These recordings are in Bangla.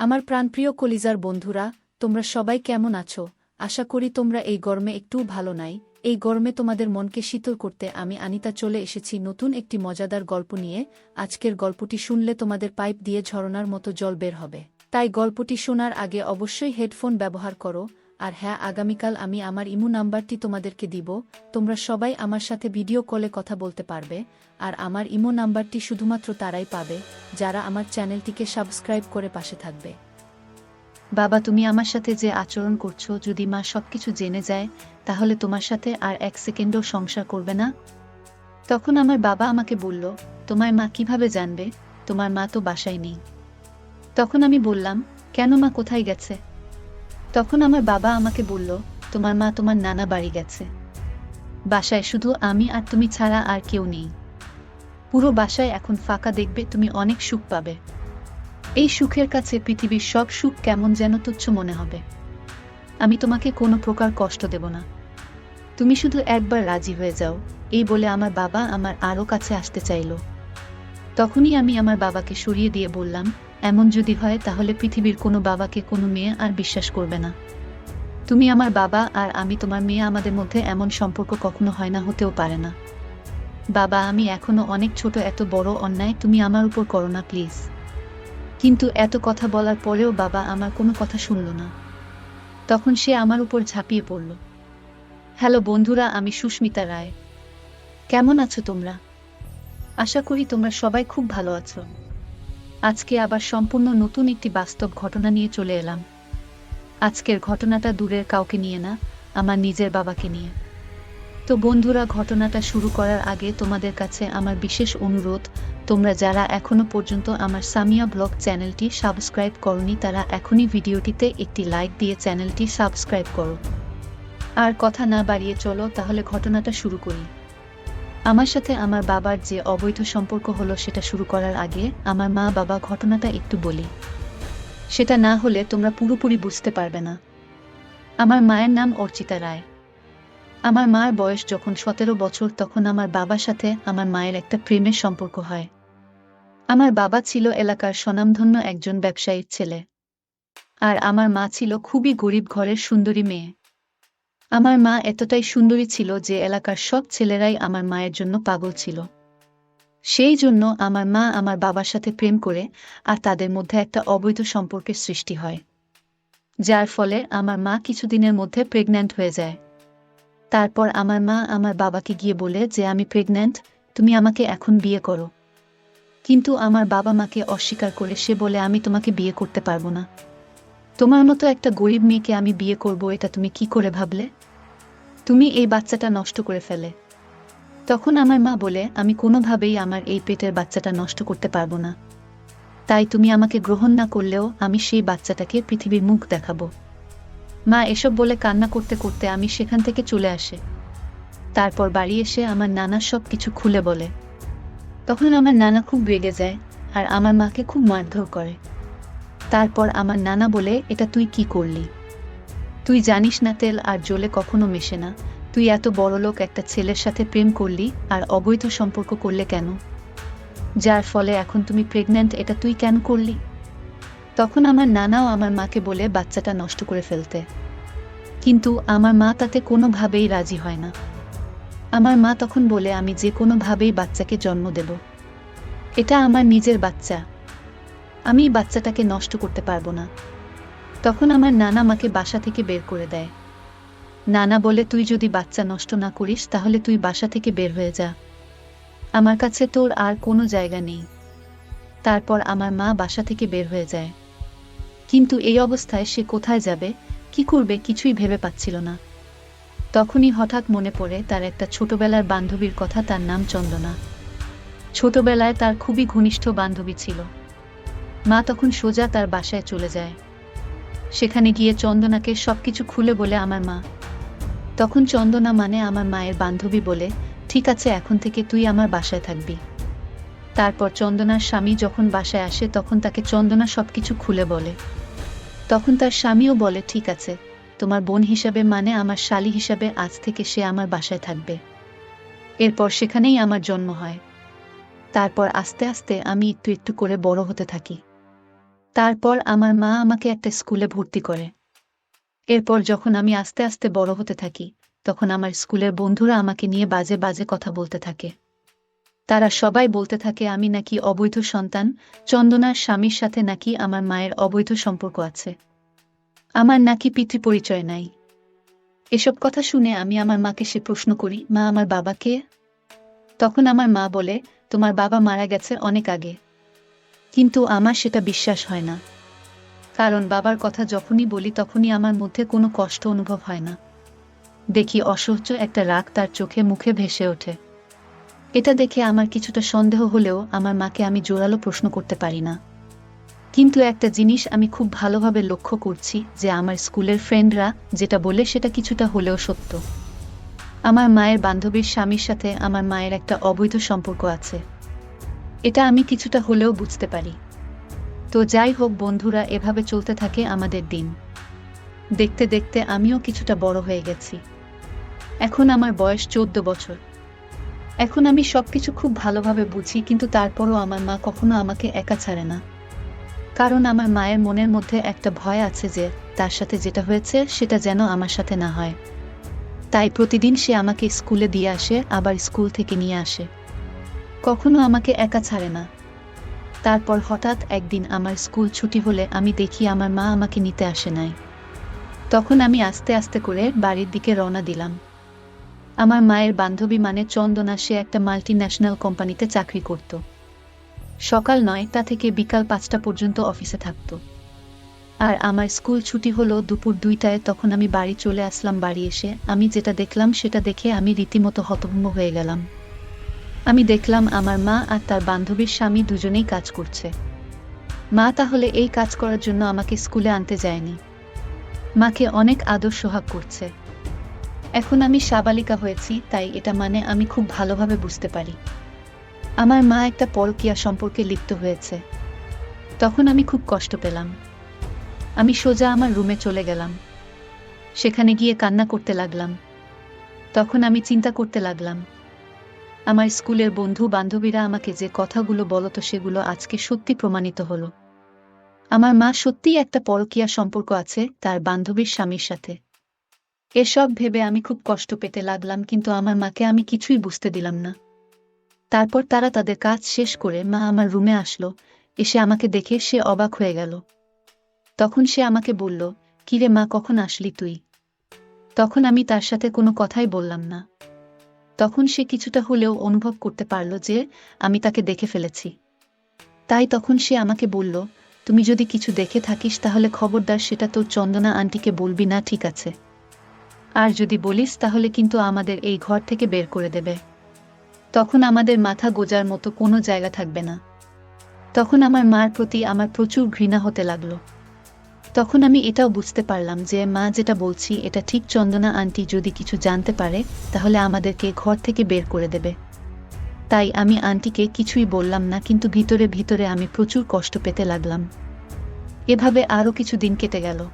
আমার প্রাণপ্রিয় কলিজার বন্ধুরা, তোমরা সবাই কেমন আছো? আশা করি তোমরা এই গরমে একটুও ভালো নাই। এই গরমে তোমাদের মনকে শীতল করতে আমি আনিতা চলে এসেছি নতুন একটি মজাদার গল্প নিয়ে। আজকের গল্পটি শুনলে তোমাদের পাইপ দিয়ে ঝরনার মতো জল বের হবে। তাই গল্পটি শোনার আগে অবশ্যই হেডফোন ব্যবহার করো। আর হ্যাঁ আগামীকাল আমি আমার ইমু নাম্বারটি তোমাদেরকে দিব। তোমরা সবাই আমার সাথে ভিডিও কলে কথা বলতে পারবে, আর আমার ইমো নাম্বারটি শুধুমাত্র তারাই পাবে, যারা আমার চ্যানেলটিকে সাবস্ক্রাইব করে পাশে থাকবে। বাবা, তুমি আমার সাথে যে আচরণ করছ, যদি মা সবকিছু জেনে যায়, তাহলে তোমার সাথে আর এক সেকেন্ডও সংসার করবে না? তখন আমার বাবা আমাকে বলল, তোমার মা কীভাবে জানবে? তোমার মা তো বাসায় নেই। তখন আমি বললাম, কেন মা কোথায় গেছে? তখন আমার বাবা আমাকে বলল, তোমার মা তোমার নানা বাড়ি গেছে। বাসায় শুধু আমি আর তুমি ছাড়া আর কেউ নেই। পুরো বাসায় এখন ফাঁকা দেখবে তুমি অনেক সুখ পাবে। এই সুখের কাছে পৃথিবীর সব সুখ কেমন যেন তুচ্ছ মনে হবে। আমি তোমাকে কোনো প্রকার কষ্ট দেব না। তুমি শুধু একবার রাজি হয়ে যাও। এই বলে আমার বাবা আমার আরও কাছে আসতে চাইল। তখনই আমি আমার বাবাকে সরিয়ে দিয়ে বললাম এমন যদি হয়, তাহলে পৃথিবীর কোনো বাবাকে, কোনো মেয়ে আর বিশ্বাস করবে না। তুমি আমার বাবা আর আমি তোমার মেয়ে আমাদের মধ্যে এমন সম্পর্ক কখনো হয় না, হতেও পারে না। বাবা, আমি এখনও অনেক ছোট, এত বড় অন্যায় তুমি আমার উপর করো না, প্লিজ। কিন্তু এত কথা বলার পরেও বাবা আমার কোনো কথা শুনল না। তখন সে আমার উপর ঝাঁপিয়ে পড়ল। হ্যালো বন্ধুরা, আমি সুস্মিতা রায়। কেমন আছো তোমরা? আশা করি তোমরা সবাই খুব ভালো আছো। আজকে আবার সম্পূর্ণ নতুন একটি বাস্তব ঘটনা নিয়ে চলে এলাম। আজকের ঘটনাটা দূরের কাউকে নিয়ে না, আমার নিজের বাবাকে নিয়ে। তো বন্ধুরা, ঘটনাটা শুরু করার আগে তোমাদের কাছে আমার বিশেষ অনুরোধ, তোমরা যারা এখনও পর্যন্ত আমার সামিয়া ব্লগ চ্যানেলটি সাবস্ক্রাইব করনি, তারা এখনই ভিডিওটিতে একটি লাইক দিয়ে চ্যানেলটি সাবস্ক্রাইব করো। আর কথা না বাড়িয়ে চলো, তাহলে ঘটনাটা শুরু করি। আমার সাথে আমার বাবার যে অবৈধ সম্পর্ক হলো সেটা শুরু করার আগে আমার মা বাবা ঘটনাটা একটু বলি। সেটা না হলে তোমরা পুরোপুরি বুঝতে পারবে না। আমার মায়ের নাম অর্চিতা রায়। আমার মার বয়স যখন সতেরো বছর তখন আমার বাবার সাথে আমার মায়ের একটা প্রেমের সম্পর্ক হয়। আমার বাবা ছিল এলাকার স্বনামধন্য একজন ব্যবসায়ীর ছেলে। আর আমার মা ছিল খুবই গরিব ঘরের সুন্দরী মেয়ে। আমার মা এতটাই সুন্দরী ছিল যে এলাকার সব ছেলেরাই আমার মায়ের জন্য পাগল ছিল। সেই জন্য আমার মা আমার বাবার সাথে প্রেম করে আর তাদের মধ্যে একটা অবৈধ সম্পর্কের সৃষ্টি হয়, যার ফলে আমার মা কিছুদিনের মধ্যে প্রেগন্যান্ট হয়ে যায়। তারপর আমার মা আমার বাবাকে গিয়ে বলে যে, আমি প্রেগন্যান্ট তুমি আমাকে এখন বিয়ে করো। কিন্তু আমার বাবা মাকে অস্বীকার করে সে বলে, আমি তোমাকে বিয়ে করতে পারব না। তোমার মতো একটা গরিব মেয়েকে আমি বিয়ে করব, এটা তুমি কি করে ভাবলে? তুমি এই বাচ্চাটা নষ্ট করে ফেলে। তখন আমার মা বলে, আমি কোনোভাবেই আমার এই পেটের বাচ্চাটা নষ্ট করতে পারব না। তাই তুমি আমাকে গ্রহণ না করলেও আমি সেই বাচ্চাটাকে পৃথিবীর মুখ দেখাবো। মা এসব বলে কান্না করতে করতে আমি সেখান থেকে চলে আসে। তারপর বাড়ি এসে আমার নানা সব কিছু খুলে বলে। তখন আমার নানা খুব রেগে যায় আর আমার মাকে খুব মারধর করে। তারপর আমার নানা বলে, এটা তুই কি করলি? তুই জানিস না তেল আর জলে কখনো মেশে না। তুই এত বড়লোক একটা ছেলের সাথে প্রেম করলি আর অবৈধ সম্পর্ক করলে কেন? যার ফলে এখন তুমি প্রেগন্যান্ট এটা তুই কেন করলি? তখন আমার নানাও আমার মাকে বলে বাচ্চাটা নষ্ট করে ফেলতে। কিন্তু আমার মা তাতে কোনোভাবেই রাজি হয় না। আমার মা তখন বলে, আমি যে কোনোভাবেই বাচ্চাকে জন্ম দেব। এটা আমার নিজের বাচ্চা। আমি বাচ্চাটাকে নষ্ট করতে পারব না। তখন আমার নানা মাকে বাসা থেকে বের করে দেয়। নানা বলে, তুই যদি বাচ্চা নষ্ট না করিস, তাহলে তুই বাসা থেকে বের হয়ে যা। আমার কাছে তোর আর কোনো জায়গা নেই। তারপর আমার মা বাসা থেকে বের হয়ে যায়। কিন্তু এই অবস্থায় সে কোথায় যাবে, কি করবে কিছুই ভেবে পাচ্ছিল না। তখনই হঠাৎ মনে পড়ে, তার একটা ছোটবেলার বান্ধবীর কথা তার নাম চন্দনা। ছোটবেলায় তার খুবই ঘনিষ্ঠ বান্ধবী ছিল। মা তখন সোজা তার বাসায় চলে যায়। সেখানে গিয়ে চন্দনাকে সবকিছু খুলে বলে আমার মা। তখন চন্দনা মানে আমার মায়ের বান্ধবী বলে, ঠিক আছে, এখন থেকে তুই আমার বাসায় থাকবি। তারপর চন্দনার স্বামী যখন বাসায় আসে, তখন তাকে চন্দনা সবকিছু খুলে বলে। তখন তার স্বামীও বলে, ঠিক আছে, তোমার বোন হিসাবে মানে আমার শালী হিসাবে আজ থেকে সে আমার বাসায় থাকবে। এরপর সেখানেই আমার জন্ম হয়। তারপর আস্তে আস্তে আমি একটু একটু করে বড় হতে থাকি। তারপর আমার মা আমাকে একটা স্কুলে ভর্তি করে। এরপর যখন আমি আস্তে আস্তে বড় হতে থাকি, তখন আমার স্কুলের বন্ধুরা আমাকে নিয়ে বাজে বাজে কথা বলতে থাকে। তারা সবাই বলতে থাকে, আমি নাকি অবৈধ সন্তান, চন্দনার স্বামীর সাথে নাকি আমার মায়ের অবৈধ সম্পর্ক আছে। আমার নাকি পিতৃ পরিচয় নাই। এসব কথা শুনে আমি আমার মাকে সে প্রশ্ন করি, মা, আমার বাবাকে? তখন আমার মা বলে, তোমার বাবা মারা গেছে অনেক আগে। কিন্তু আমার সেটা বিশ্বাস হয় না। কারণ বাবার কথা যখনই বলি তখনই আমার মধ্যে কোনো কষ্ট অনুভব হয় না। দেখি অসহ্য একটা রাগ তার চোখে মুখে ভেসে ওঠে। এটা দেখে আমার কিছুটা সন্দেহ হলেও আমার মাকে আমি জোরালো প্রশ্ন করতে পারি না। কিন্তু একটা জিনিস আমি খুব ভালোভাবে লক্ষ্য করছি যে আমার স্কুলের ফ্রেন্ডরা যেটা বলে সেটা কিছুটা হলেও সত্য। আমার মায়ের বান্ধবীর স্বামীর সাথে আমার মায়ের একটা অবৈধ সম্পর্ক আছে। এটা আমি কিছুটা হলেও বুঝতে পারি। তো যাই হোক বন্ধুরা, এভাবে চলতে থাকে আমাদের দিন। দেখতে দেখতে আমিও কিছুটা বড় হয়ে গেছি। এখন আমার বয়স চোদ্দ বছর। এখন আমি সব কিছু খুব ভালোভাবে বুঝি, কিন্তু তারপরও আমার মা কখনো আমাকে একা ছাড়ে না। কারণ আমার মায়ের মনের মধ্যে একটা ভয় আছে যে, তার সাথে যেটা হয়েছে সেটা যেন আমার সাথে না হয়। তাই প্রতিদিন সে আমাকে স্কুলে দিয়ে আসে, আবার স্কুল থেকে নিয়ে আসে। কখনো আমাকে একা ছাড়ে না। তারপর হঠাৎ একদিন আমার স্কুল ছুটি হলে আমি দেখি আমার মা আমাকে নিতে আসে নাই। তখন আমি আস্তে আস্তে করে বাড়ির দিকে রওনা দিলাম। আমার মায়ের বান্ধবী মানে চন্দনা, সে একটা মাল্টি ন্যাশনাল কোম্পানিতে চাকরি করত। সকাল নয়টা থেকে বিকাল পাঁচটা পর্যন্ত অফিসে থাকতো। আর আমার স্কুল ছুটি হলো দুপুর দুইটায়, তখন আমি বাড়ি চলে আসলাম বাড়ি এসে। আমি যেটা দেখলাম, সেটা দেখে আমি রীতিমতো হতভম্ব হয়ে গেলাম। আমি দেখলাম আমার মা আর তার বান্ধবীর স্বামী দুজনেই কাজ করছে। মা তাহলে এই কাজ করার জন্য আমাকে স্কুলে আনতে যায়নি। মাকে অনেক আদর সোহাগ করছে। এখন আমি সাবালিকা হয়েছি, তাই এটা মানে আমি খুব ভালোভাবে বুঝতে পারি। আমার মা একটা পরকীয়া সম্পর্কে লিপ্ত হয়েছে। তখন আমি খুব কষ্ট পেলাম। আমি সোজা আমার রুমে চলে গেলাম। সেখানে গিয়ে কান্না করতে লাগলাম। তখন আমি চিন্তা করতে লাগলাম। আমার স্কুলের বন্ধু বান্ধবীরা আমাকে যে কথাগুলো বলতো সেগুলো আজকে সত্যি প্রমাণিত হলো। আমার মা সত্যিই একটা পরকীয়া সম্পর্ক আছে তার বান্ধবীর স্বামীর সাথে। এসব ভেবে আমি খুব কষ্ট পেতে লাগলাম কিন্তু আমার মাকে আমি কিছুই বুঝতে দিলাম না। তারপর তারা তাদের কাজ শেষ করে মা আমার রুমে আসলো, এসে আমাকে দেখে সে অবাক হয়ে গেল। তখন সে আমাকে বলল, কিরে মা, কখন আসলি তুই? তখন আমি তার সাথে কোনো কথাই বললাম না। তখন সে কিছুটা হলেও অনুভব করতে পারল যে আমি তাকে দেখে ফেলেছি। তাই তখন সে আমাকে বলল, তুমি যদি কিছু দেখে থাকিস তাহলে খবরদার, সেটা তোর চন্দনা আন্টিকে বলবি না, ঠিক আছে। আর যদি বলিস তাহলে কিন্তু আমাদের এই ঘর থেকে বের করে দেবে। তখন আমাদের মাথা গোজার মতো কোনো জায়গা থাকবে না। তখন আমার মার প্রতি আমার প্রচুর ঘৃণা হতে লাগল। তখন আমি এটাও বুঝতে পারলাম যে মা যেটা বলছি, এটা ঠিক চন্দনা আন্টি যদি কিছু জানতে পারে, তাহলে আমাদেরকে ঘর থেকে বের করে দেবে। তাই আমি আন্টিকে কিছুই বললাম না, কিন্তু ভিতরে ভিতরে আমি প্রচুর কষ্ট পেতে লাগলাম। এভাবে আরও কিছু দিন কেটে গেল।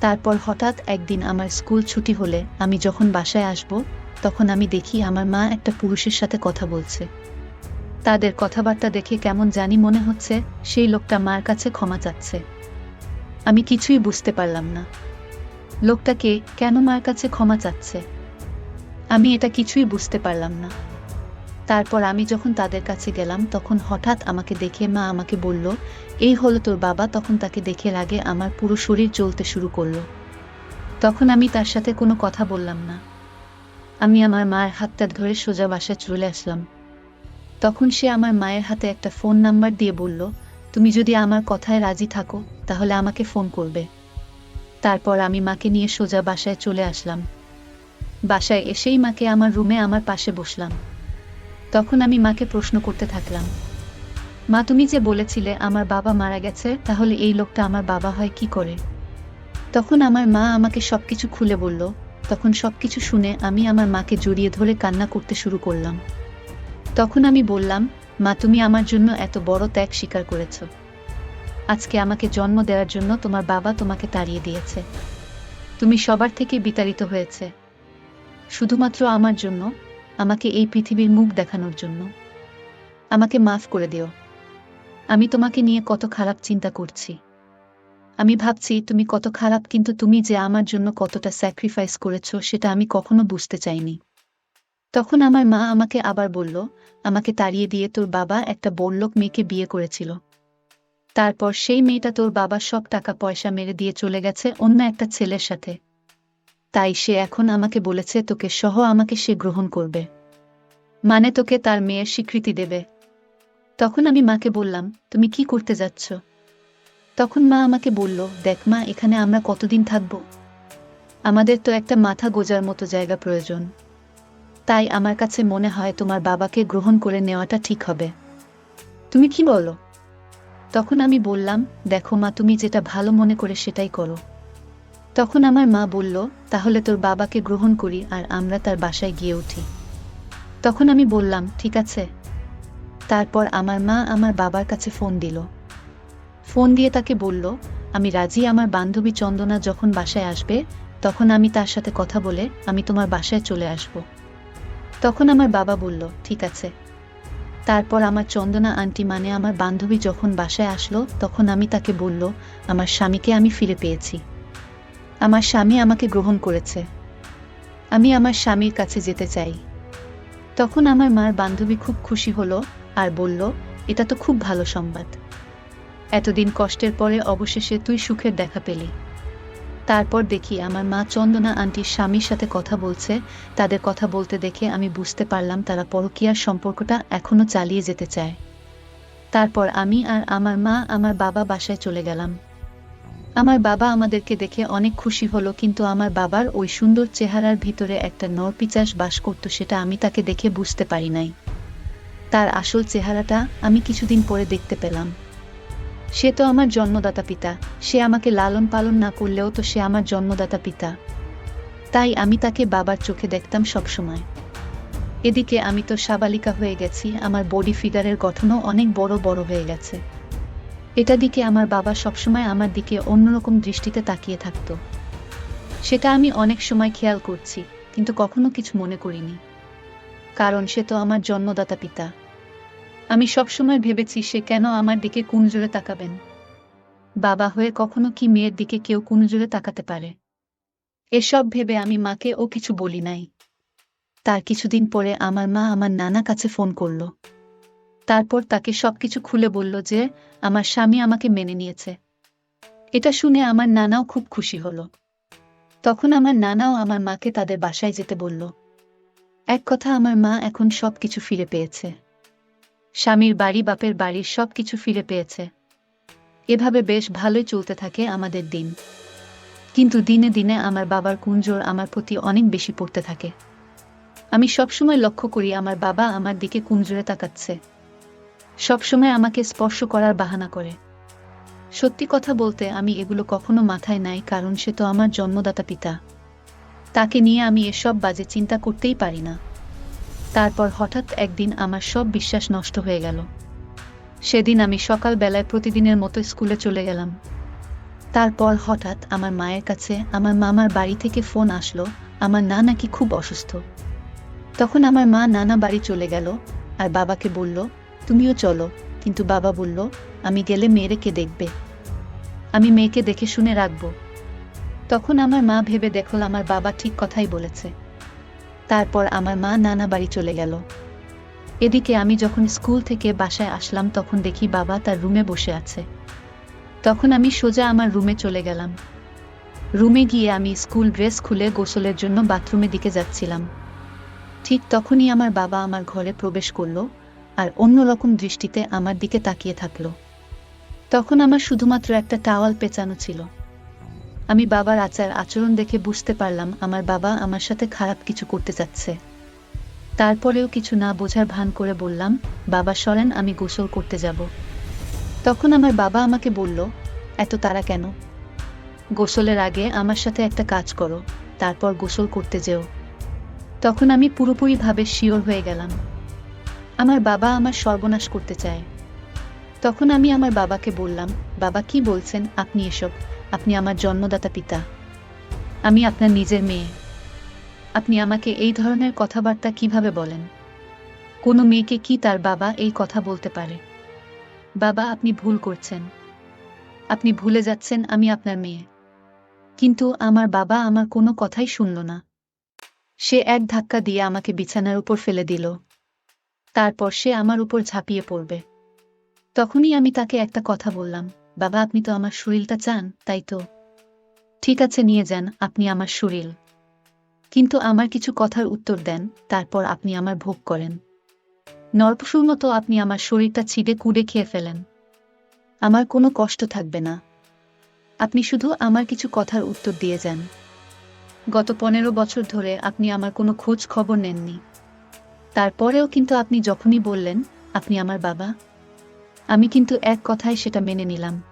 তারপর হঠাৎ একদিন আমার স্কুল ছুটি হলে আমি যখন বাসায় আসব, তখন আমি দেখি আমার মা একটা পুরুষের সাথে কথা বলছে। তাদের কথাবার্তা দেখে কেমন জানি মনে হচ্ছে, সেই লোকটা মার কাছে ক্ষমা চাচ্ছে। আমি কিছুই বুঝতে পারলাম না। লোকটাকে কেন মার কাছে ক্ষমা চাচ্ছে? আমি এটা কিছুই বুঝতে পারলাম না। তারপর আমি যখন তাদের কাছে গেলাম, তখন হঠাৎ আমাকে দেখে মা আমাকে বলল, এই হলো তোর বাবা। তখন তাকে দেখে লাগে আমার পুরো শরীর জ্বলতে শুরু করল। তখন আমি তার সাথে কোনো কথা বললাম না। আমি আমার মায়ের হাতটা ধরে সোজা বাসায় চলে আসলাম। তখন সে আমার মায়ের হাতে একটা ফোন নাম্বার দিয়ে বলল তুমি যদি আমার কথায় রাজি থাকো, তাহলে আমাকে ফোন করবে। তারপর আমি মাকে নিয়ে সোজা বাসায় চলে আসলাম। বাসায় এসেই মাকে আমার রুমে আমার পাশে বসলাম। তখন আমি মাকে প্রশ্ন করতে থাকলাম, মা, তুমি যে বলেছিলে আমার বাবা মারা গেছে, তাহলে এই লোকটা আমার বাবা হয় কি করে? তখন আমার মা আমাকে সব কিছু খুলে বলল। তখন সব কিছু শুনে আমি আমার মাকে জড়িয়ে ধরে কান্না করতে শুরু করলাম। তখন আমি বললাম মা, তুমি আমার জন্য এত বড় ত্যাগ স্বীকার করেছ। আজকে আমাকে জন্ম দেওয়ার জন্য তোমার বাবা তোমাকে তাড়িয়ে দিয়েছে। তুমি সবার থেকে বিতাড়িত হয়েছে। শুধুমাত্র আমার জন্য, আমাকে এই পৃথিবীর মুখ দেখানোর জন্য। আমাকে মাফ করে দিও। আমি তোমাকে নিয়ে কত খারাপ চিন্তা করছি। আমি ভাবছি, তুমি কত খারাপ, কিন্তু তুমি যে আমার জন্য কতটা স্যাক্রিফাইস করেছ, সেটা আমি কখনো বুঝতে চাইনি। তখন আমার মা আমাকে আবার বলল, আমাকে তাড়িয়ে দিয়ে তোর বাবা একটা বললোক মেয়েকে বিয়ে করেছিল। তারপর সেই মেয়েটা তোর বাবা সব টাকা পয়সা মেরে দিয়ে চলে গেছে অন্য একটা ছেলের সাথে। তাই সে এখন আমাকে বলেছে, তোকে সহ আমাকে সে গ্রহণ করবে। মানে তোকে তার মেয়ের স্বীকৃতি দেবে। তখন আমি মাকে বললাম, তুমি কি করতে যাচ্ছ? তখন মা আমাকে বলল, দেখ মা, এখানে আমরা কতদিন থাকব? আমাদের তো একটা মাথা গোজার মতো জায়গা প্রয়োজন। তাই আমার কাছে মনে হয় তোমার বাবাকে গ্রহণ করে নেওয়াটা ঠিক হবে। তুমি কি বলো? তখন আমি বললাম, দেখো মা, তুমি যেটা ভালো মনে করে সেটাই করো। তখন আমার মা বলল, তাহলে তোর বাবাকে গ্রহণ করি আর আমরা তার বাসায় গিয়ে উঠি। তখন আমি বললাম, ঠিক আছে। তারপর আমার মা আমার বাবার কাছে ফোন দিল। ফোন দিয়ে তাকে বলল, আমি রাজি, আমার বান্ধবী চন্দনা যখন বাসায় আসবে, তখন আমি তার সাথে কথা বলে আমি তোমার বাসায় চলে আসব। তখন আমার বাবা বলল, ঠিক আছে। তারপর আমার চন্দনা আন্টি মানে আমার বান্ধবী যখন বাসায় আসলো, তখন আমি তাকে বলল, আমার স্বামীকে আমি ফিরে পেয়েছি। আমার স্বামী আমাকে গ্রহণ করেছে। আমি আমার স্বামীর কাছে যেতে চাই। তখন আমার মার বান্ধবী খুব খুশি হলো আর বলল, এটা তো খুব ভালো সংবাদ। এতদিন কষ্টের পরে অবশেষে তুই সুখের দেখা পেলি। তারপর দেখি আমার মা চন্দনা আন্টির স্বামীর সাথে কথা বলছে। তাদের কথা বলতে দেখে আমি বুঝতে পারলাম তারা পরকীয়ার সম্পর্কটা এখনও চালিয়ে যেতে চায়। তারপর আমি আর আমার মা আমার বাবা বাসায় চলে গেলাম। আমার বাবা আমাদেরকে দেখে অনেক খুশি হলো, কিন্তু আমার বাবার ওই সুন্দর চেহারার ভিতরে একটা নরপিচাস বাস করত সেটা আমি তাকে দেখে বুঝতে পারি নাই। তার আসল চেহারাটা আমি কিছুদিন পরে দেখতে পেলাম। সে তো আমার জন্মদাতা পিতা। সে আমাকে লালন পালন না করলেও তো সে আমার জন্মদাতা পিতা। তাই আমি তাকে বাবার চোখে দেখতাম সবসময়। এদিকে আমি তো সাবালিকা হয়ে গেছি, আমার বডি ফিগারের গঠনও অনেক বড় বড় হয়ে গেছে। এটা দিকে আমার বাবা সবসময় আমার দিকে অন্যরকম দৃষ্টিতে তাকিয়ে থাকত। সেটা আমি অনেক সময় খেয়াল করছি, কিন্তু কখনো কিছু মনে করিনি। কারণ সে তো আমার জন্মদাতা পিতা। আমি সবসময় ভেবেছি সে কেন আমার দিকে কুনজোরে তাকাবেন। বাবা হয়ে কখনো কি মেয়ের দিকে কেউ কুনজোরে তাকাতে পারে। এসব ভেবে আমি মাকে ও কিছু বলি নাই। তার কিছুদিন পরে আমার মা আমার নানা কাছে ফোন করল। তারপর তাকে সবকিছু খুলে বলল যে, আমার স্বামী আমাকে মেনে নিয়েছে। এটা শুনে আমার নানাও খুব খুশি হল। তখন আমার নানাও আমার মাকে তাদের বাসায় যেতে বলল। এক কথা আমার মা এখন সবকিছু ফিরে পেয়েছে। স্বামীর বাড়ি, বাপের বাড়ির সব কিছু ফিরে পেয়েছে। এভাবে বেশ ভালোই চলতে থাকে আমাদের দিন। কিন্তু দিনে দিনে আমার বাবার কুঞ্জোর আমার প্রতি অনেক বেশি পড়তে থাকে। আমি সবসময় লক্ষ্য করি আমার বাবা আমার দিকে কুঞ্জোরে তাকাচ্ছে। সবসময় আমাকে স্পর্শ করার বাহানা করে। সত্যি কথা বলতে আমি এগুলো কখনো মাথায় নাই, কারণ সে তো আমার জন্মদাতা পিতা। তাকে নিয়ে আমি এসব বাজে চিন্তা করতেই পারি না। তারপর হঠাৎ একদিন আমার সব বিশ্বাস নষ্ট হয়ে গেল। সেদিন আমি সকাল বেলায় প্রতিদিনের মতো স্কুলে চলে গেলাম। তারপর হঠাৎ আমার মায়ের কাছে আমার মামার বাড়ি থেকে ফোন আসলো, আমার না নাকি খুব অসুস্থ। তখন আমার মা নানা বাড়ি চলে গেল আর বাবাকে বলল, তুমিও চলো। কিন্তু বাবা বলল, আমি গেলে মেয়েরে কে দেখবে। আমি মেয়েকে দেখে শুনে রাখব। তখন আমার মা ভেবে দেখল আমার বাবা ঠিক কথাই বলেছে। তারপর আমার মা নানা বাড়ি চলে গেল। এদিকে আমি যখন স্কুল থেকে বাসায় আসলাম, তখন দেখি বাবা তার রুমে বসে আছে। তখন আমি সোজা আমার রুমে চলে গেলাম। রুমে গিয়ে আমি স্কুল ড্রেস খুলে গোসলের জন্য বাথরুমের দিকে যাচ্ছিলাম। ঠিক তখনই আমার বাবা আমার ঘরে প্রবেশ করল আর অন্যরকম দৃষ্টিতে আমার দিকে তাকিয়ে থাকল। তখন আমার শুধুমাত্র একটা টাওয়াল পেঁচানো ছিল। আমি বাবার আচার আচরণ দেখে বুঝতে পারলাম আমার বাবা আমার সাথে খারাপ কিছু করতে চাচ্ছে তারপরেও কিছু না বোঝার ভান করে বললাম, বাবা, সরেন, আমি গোসল করতে যাব। তখন আমার বাবা আমাকে বলল, এত তারা কেন? গোসলের আগে আমার সাথে একটা কাজ করো, তারপর গোসল করতে যেও। তখন আমি পুরোপুরিভাবে শিওর হয়ে গেলাম। আমার বাবা আমার সর্বনাশ করতে চায়। তখন আমি আমার বাবাকে বললাম, বাবা, কি বলছেন? আপনি এসব আপনি আমার জন্মদাতা পিতা। আমি আপনার নিজের মেয়ে। আপনি আমাকে এই ধরনের কথাবার্তা কীভাবে বলেন? কোনো মেয়েকে কি তার বাবা এই কথা বলতে পারে? বাবা, আপনি ভুল করছেন। আপনি ভুলে যাচ্ছেন আমি আপনার মেয়ে। কিন্তু আমার বাবা আমার কোনো কথাই শুনল না। সে এক ধাক্কা দিয়ে আমাকে বিছানার উপর ফেলে দিল। তারপর সে আমার উপর ঝাঁপিয়ে পড়বে। তখনই আমি তাকে একটা কথা বললাম। বাবা, আপনি তো আমার শরীরটা চান, তাই তো। ঠিক আছে, নিয়ে যান, আপনি আমার শরীর। কিন্তু আমার কিছু কথার উত্তর দেন, তারপর আপনি আমার ভোগ করেন। নরপশুর মতো আপনি আমার শরীরটা ছিঁড়ে কুড়ে খেয়ে ফেলেন। আমার কোনো কষ্ট থাকবে না। আপনি শুধু আমার কিছু কথার উত্তর দিয়ে যান। গত পনেরো বছর ধরে আপনি আমার কোনো খোঁজ খবর নেননি। তারপরেও কিন্তু আপনি যখনই বললেন, আপনি আমার বাবা আমি কিন্তু এক কথায় সেটা মেনে নিলাম।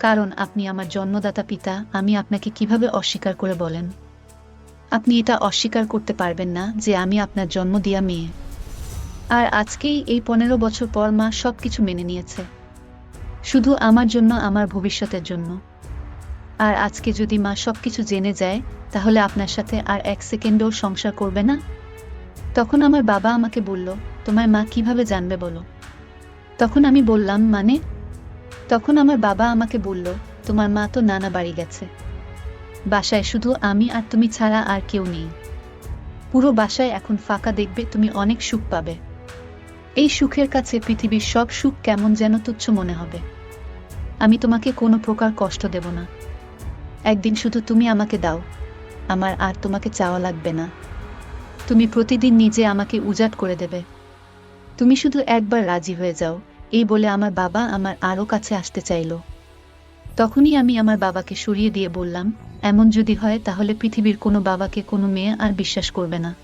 কারণ আপনি আমার জন্মদাতা পিতা, আমি আপনাকে কীভাবে অস্বীকার করে বলেন? আপনি এটা অস্বীকার করতে পারবেন না যে আমি আপনার জন্ম দিয়া মেয়ে। আর আজকেই এই পনেরো বছর পর মা সব কিছু মেনে নিয়েছে। শুধু আমার জন্য, আমার ভবিষ্যতের জন্য। আর আজকে যদি মা সব কিছু জেনে যায়, তাহলে আপনার সাথে আর এক সেকেন্ডও সংসার করবে না? তখন আমার বাবা আমাকে বলল, তোমার মা কীভাবে জানবে বলো? তখন আমি বললাম মানে? তখন আমার বাবা আমাকে বলল, তোমার মা তো নানা বাড়ি গেছে। বাসায় শুধু আমি আর তুমি ছাড়া আর কেউ নেই। পুরো বাসায় এখন ফাঁকা দেখবে, তুমি অনেক সুখ পাবে। এই সুখের কাছে পৃথিবীর সব সুখ কেমন যেন তুচ্ছ মনে হবে। আমি তোমাকে কোনো প্রকার কষ্ট দেব না। একদিন শুধু তুমি আমাকে দাও। আমার আর তোমাকে চাওয়া লাগবে না। তুমি প্রতিদিন নিজে আমাকে উজাট করে দেবে। তুমি শুধু একবার রাজি হয়ে যাও, এই বলে আমার বাবা আমার আরও কাছে আসতে চাইল। তখনই আমি আমার বাবাকে সরিয়ে দিয়ে বললাম, এমন যদি হয় তাহলে পৃথিবীর কোনো বাবাকে কোনো মেয়ে আর বিশ্বাস করবে না।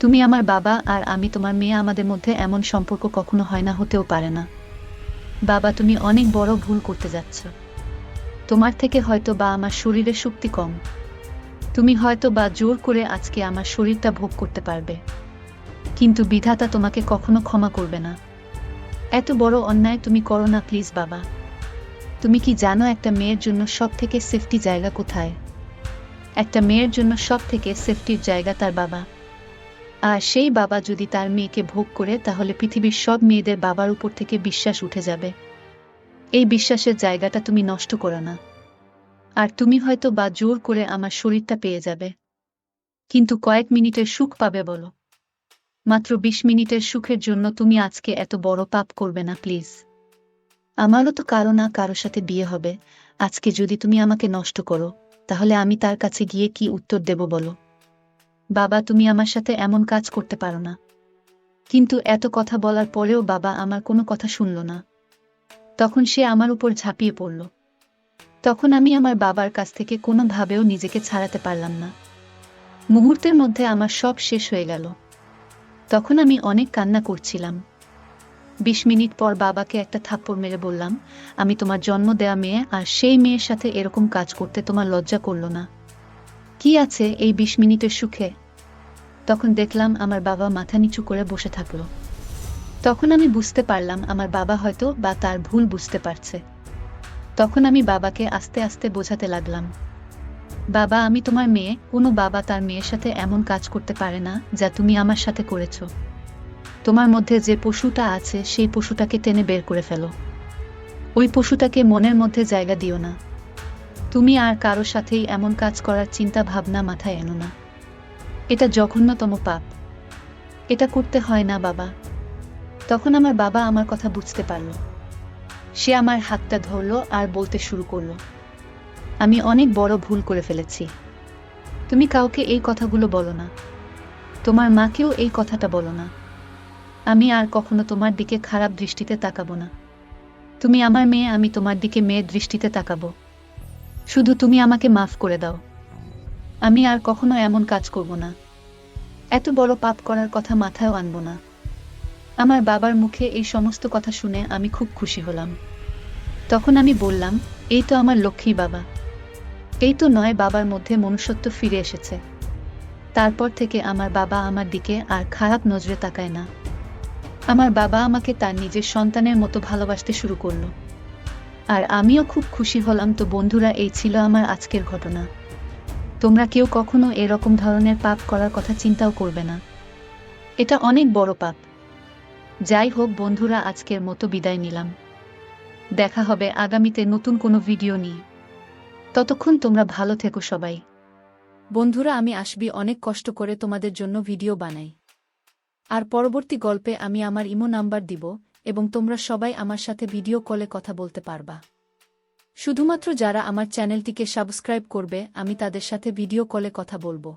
তুমি আমার বাবা আর আমি তোমার মেয়ে আমাদের মধ্যে এমন সম্পর্ক কখনো হয় না, হতেও পারে না। বাবা, তুমি অনেক বড় ভুল করতে যাচ্ছ। তোমার থেকে হয়তো বা আমার শরীরে শক্তি কম। তুমি হয়তো বা জোর করে আজকে আমার শরীরটা ভোগ করতে পারবে। কিন্তু বিধাতা তোমাকে কখনো ক্ষমা করবে না। এত বড় অন্যায় তুমি করো না, প্লিজ বাবা। তুমি কি জানো একটা মেয়ের জন্য সব থেকে সেফটি জায়গা কোথায়? একটা মেয়ের জন্য সব থেকে সেফটির জায়গা তার বাবা। আর সেই বাবা যদি তার মেয়েকে ভোগ করে, তাহলে পৃথিবীর সব মেয়েদের বাবার উপর থেকে বিশ্বাস উঠে যাবে। এই বিশ্বাসের জায়গাটা তুমি নষ্ট করো না। আর তুমি হয়তো বা জোর করে আমার শরীরটা পেয়ে যাবে। কিন্তু কয়েক মিনিটের সুখ পাবে বলো। মাত্র বিশ মিনিটের সুখের জন্য তুমি আজকে এত বড় পাপ করবে না, প্লিজ। আমারও তো কারও না কারও সাথে বিয়ে হবে। আজকে যদি তুমি আমাকে নষ্ট করো, তাহলে আমি তার কাছে গিয়ে কি উত্তর দেব বলো? বাবা, তুমি আমার সাথে এমন কাজ করতে পারো না। কিন্তু এত কথা বলার পরেও বাবা আমার কোনো কথা শুনল না। তখন সে আমার উপর ঝাঁপিয়ে পড়ল। তখন আমি আমার বাবার কাছ থেকে কোনোভাবেও নিজেকে ছাড়াতে পারলাম না। মুহূর্তের মধ্যে আমার সব শেষ হয়ে গেল। তখন আমি অনেক কান্না করছিলাম। বিশ মিনিট পর বাবাকে একটা থাপ্পড় মেরে বললাম, আমি তোমার জন্ম দেয়া মেয়ে আর সেই মেয়ের সাথে এরকম কাজ করতে তোমার লজ্জা করল না। কি আছে এই বিশ মিনিটের সুখে? তখন দেখলাম আমার বাবা মাথা নিচু করে বসে থাকল। তখন আমি বুঝতে পারলাম আমার বাবা হয়তো বা তার ভুল বুঝতে পারছে। তখন আমি বাবাকে আস্তে আস্তে বোঝাতে লাগলাম বাবা, আমি তোমার মেয়ে। কোনো বাবা তার মেয়ের সাথে এমন কাজ করতে পারে না, যা তুমি আমার সাথে করেছ। তোমার মধ্যে যে পশুটা আছে, সেই পশুটাকে টেনে বের করে ফেলো। ওই পশুটাকে মনের মধ্যে জায়গা দিও না। তুমি আর কারও সাথেই এমন কাজ করার চিন্তা ভাবনা মাথায় এনো না। এটা জঘন্যতম পাপ। এটা করতে হয় না, বাবা। তখন আমার বাবা আমার কথা বুঝতে পারল। সে আমার হাতটা ধরল আর বলতে শুরু করল। আমি অনেক বড় ভুল করে ফেলেছি। তুমি কাউকে এই কথাগুলো বলো না। তোমার মাকেও এই কথাটা বলো না। আমি আর কখনো তোমার দিকে খারাপ দৃষ্টিতে তাকাবো না। তুমি আমার মেয়ে, আমি তোমার দিকে মেয়ের দৃষ্টিতে তাকাবো। শুধু তুমি আমাকে মাফ করে দাও। আমি আর কখনো এমন কাজ করব না। এত বড় পাপ করার কথা মাথায়ও আনব না। আমার বাবার মুখে এই সমস্ত কথা শুনে আমি খুব খুশি হলাম। তখন আমি বললাম, এই তো আমার লক্ষ্মী বাবা। এই তো নয় বাবার মধ্যে মনুষ্যত্ব ফিরে এসেছে। তারপর থেকে আমার বাবা আমার দিকে আর খারাপ নজরে তাকায় না। আমার বাবা আমাকে তার নিজের সন্তানের মতো ভালোবাসতে শুরু করল। আর আমিও খুব খুশি হলাম তো বন্ধুরা, এই ছিল আমার আজকের ঘটনা। তোমরা কেউ কখনো এরকম ধরনের পাপ করার কথা চিন্তাও করবে না। এটা অনেক বড় পাপ। যাই হোক বন্ধুরা, আজকের মতো বিদায় নিলাম। দেখা হবে আগামীতে নতুন কোনো ভিডিও নিয়ে। ততক্ষণ তোমরা ভালো থেকো সবাই। বন্ধুরা, আমি আসবি, অনেক কষ্ট করে তোমাদের জন্য ভিডিও বানাই। আর পরবর্তী গল্পে আমি আমার ইমো নাম্বার দিব এবং তোমরা সবাই আমার সাথে ভিডিও কলে কথা বলতে পারবা। শুধুমাত্র যারা আমার চ্যানেলটিকে সাবস্ক্রাইব করবে, আমি তাদের সাথে ভিডিও কলে কথা বলব।